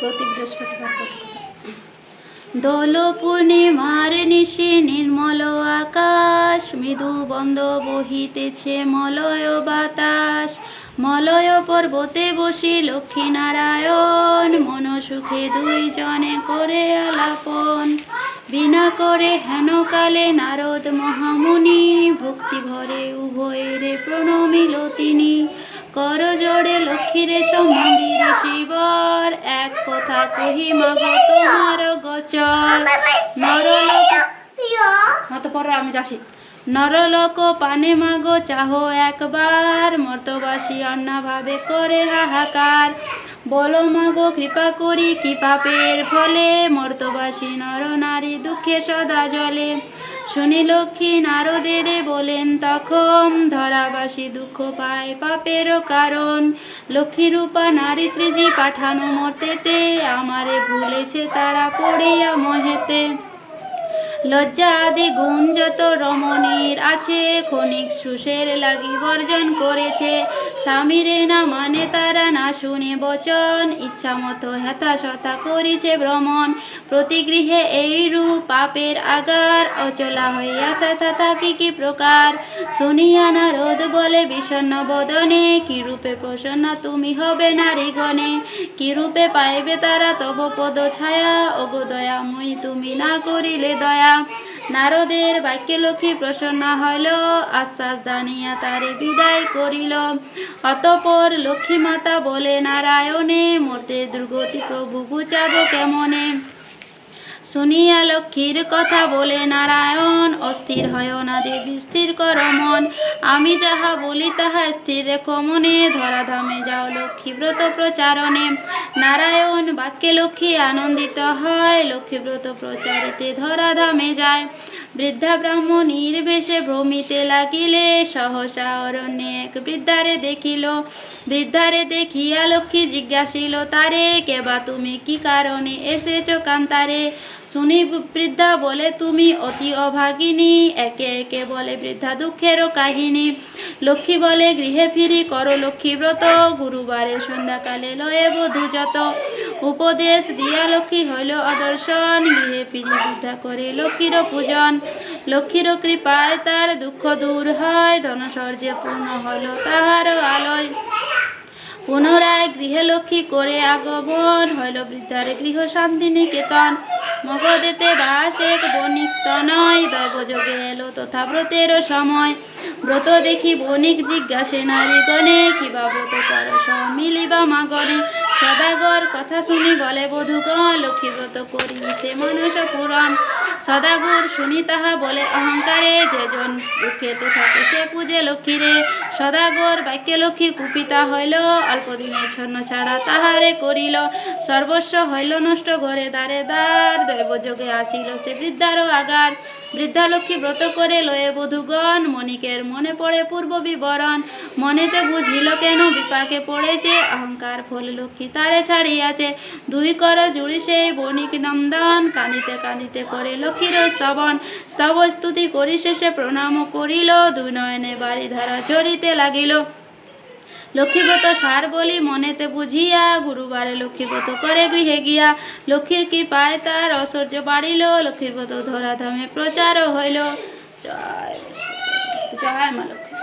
প্রতি বৃহস্পতিবার দোল পূর্ণিমার নিশি নির্মল আকাশ, মৃদু বন্ধ বহিতেছে মলয় বাতাস। মলয় পর্বতে বসি লক্ষ্মী নারায়ণ মনসুখে দুইজনে করে আলাপন। বিনা করে হেন কালে নারদ মহামুনি, ভক্তি ভরে উভয়েরে প্রণমিল তিনি। কর জোড়ে লক্ষ্মীরে শিবর এক কথা কহি মাগ তোমার গোচর। নরলোক হ্যাঁ তো পরে আমি যাচ্ছি। নরলোক পানে মাগো, চাহো একবার, মর্তবাসী অন্নাভাবে করে হাহাকার। বলো মাগো, কৃপা করি কি পাপের ফলে? মর্তবাসী নর নারী দুঃখে সদা জলে শুনি লক্ষ্মী নারদের বলেন, তখন ধরাবাসী দুঃখ পায় পাপেরও কারণ। লক্ষ্মী রূপা নারী সৃজি পাঠানো মর্তেতে, আমারে ভুলেছে তারা পড়িয়া মহেতে। লজ্জা আদি গুণ যত রমণীর আছে, ক্ষণিক সুষের লাগি বর্জন করেছে। স্বামীরে না মানে তারা না শুনে বচন, ইচ্ছা মতো হেতা সতা করিছে ভ্রমণ। প্রতিগৃহে এই রূপ পাপের আগার, অচলা হইয়াছে তথা কি কি প্রকার? শুনিয়া নারদ বলে, বিষণ্ণ বদনে, কি রূপে প্রসন্ন তুমি হবে নারীগণে কি রূপে পাইবে তারা তব পদ ছায়া? ওগো দয়াময়ী, তুমি না করিলে দয়া। নারদের বাক্যে লক্ষ্মী প্রসন্ন হইল, আশ্বাস দানিয়া তারে বিদায় করিল। অতপর লক্ষ্মী মাতা বলে, নারায়ণে, মূর্তে দুর্গতি প্রভু বুঝাবো কেমনে? শুনিয়া লক্ষ্মীর কথা বলে নারায়ণ, অস্থির হয় না দেবী, স্থির কর মন। আমি যাহা বলি তাহা স্থির রেখো মনে। ধরাধামে যাও লক্ষ্মী ব্রত প্রচারণে। নারায়ণ বাক্যে লক্ষ্মী আনন্দিত হয়। লক্ষ্মী ব্রত প্রচারিতে ধরাধামে যায়। বৃদ্ধা ব্রাহ্মণীর বেশে ভ্রমিতে লাগিলে সহসা অরণ্যে এক বৃদ্ধারে দেখিল। বৃদ্ধারে দেখিয়া লক্ষ্মী জিজ্ঞাসিল, তারে কেবা তুমি? কি কারণে এসেছ কান্তারে? শুনি বৃদ্ধা বলে, তুমি অতি অভাগিনী। একে একে বলে, বৃদ্ধা দুঃখেরও কাহিনী। লক্ষ্মী বলে, গৃহে ফিরি করো লক্ষ্মী ব্রত, গুরুবারে সন্ধ্যাকালে লয়ে বধূ যত। উপদেশ দিয়া লক্ষ্মী হইল অদর্শন, গৃহে ফিরি বৃদ্ধা করে লক্ষ্মীর পূজন। লক্ষ্মীর কৃপায় তার দুঃখ দূর হয়, ধনসর্যে পূর্ণ হল তাহার আলয়। পুনরায় গৃহে লক্ষ্মী করে আগমন হইল বৃদ্ধারে গৃহ শান্তি নিকেতন। মগদেতে বাস এক বণিক তনয়, দৈবযোগে এলো তথা ব্রতেরও সময়। ব্রত দেখি বণিক জিজ্ঞাসে, নারীগণে কিবা ব্রত পরশ মিলিবা মাগণে। সদাগর কথা শুনি বলে, বধূগণ লক্ষ্মী ব্রত করিতে মানুষ পুরাণ সদাগর শুনি তাহা বলে অহংকারে যে জন দুঃখেতে থাকে সে পূজে লক্ষ্মীরে। সদাগর বাক্যে লক্ষ্মী কুপিতা হইল, অল্প দিনে ছন্ন ছাড়া তাহারে করিল। সর্বস্ব হইল নষ্ট ঘরে দ্বারে দ্বার দৈবযোগে আসিল সে বৃদ্ধারও আগার। বৃদ্ধা লক্ষ্মী ব্রত করে লয়ে বধুগণ, মণিকের মনে পড়ে পূর্ব বিবরণ। মনেতে বুঝিল কেন বিপাকে পড়েছে, অহংকার ফলে লক্ষ্মী তারে ছাড়িয়াছে। দুই কর জুড়ি সেই বণিক নন্দন, কানিতে কানিতে করে লক্ষ্মীর স্তবন। স্তব স্তুতি করি শেষে প্রণাম করিল, দুই নয়নে বাড়ি ধারা ঝরিতে লাগিল। লক্ষ্মীব্রত সার বলি মনেতে বুঝিয়া, গুরুবারে লক্ষ্মীব্রত করে গৃহে গিয়া। লক্ষ্মীর কৃপায় তার ঐশ্বর্য বাড়িল, লক্ষ্মীব্রত ধরাধামে প্রচারও হইল। জয় জয় মা লক্ষ্মী।